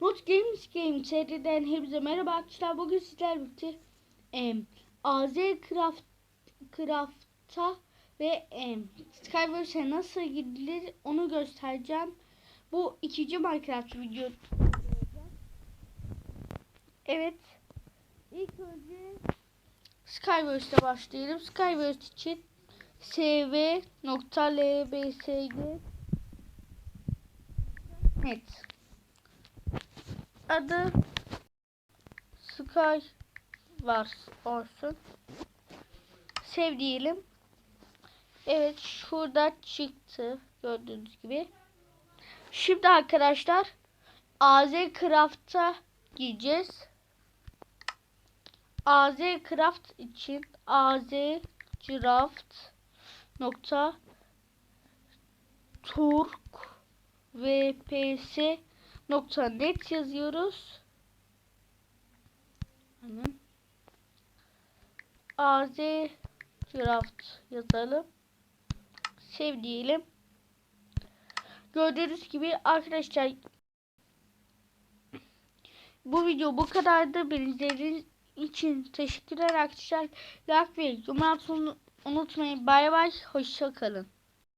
Not Games Game seriden hepinize merhaba arkadaşlar. Bugün sizler birlikte em, AZ Craft Craft'a ve em, Skyverse'e nasıl gidilir onu göstereceğim. Bu ikinci Minecraft video. Evet. İlk önce Skyverse'de başlayalım. Skyverse için sv.lbsg net adı Sky var olsun. Sev diyelim. Evet şurada çıktı gördüğünüz gibi. Şimdi arkadaşlar AZ Craft'a gireceğiz. AZ Craft için AZ Craft nokta Turk VPS nokta net yazıyoruz. Hemen. AZ Craft yazalım. Sev diyelim. Gördüğünüz gibi arkadaşlar bu video bu kadardı. Beni izlediğiniz için teşekkürler arkadaşlar. Like ve yorum unutmayın. Bay bay. Hoşça kalın.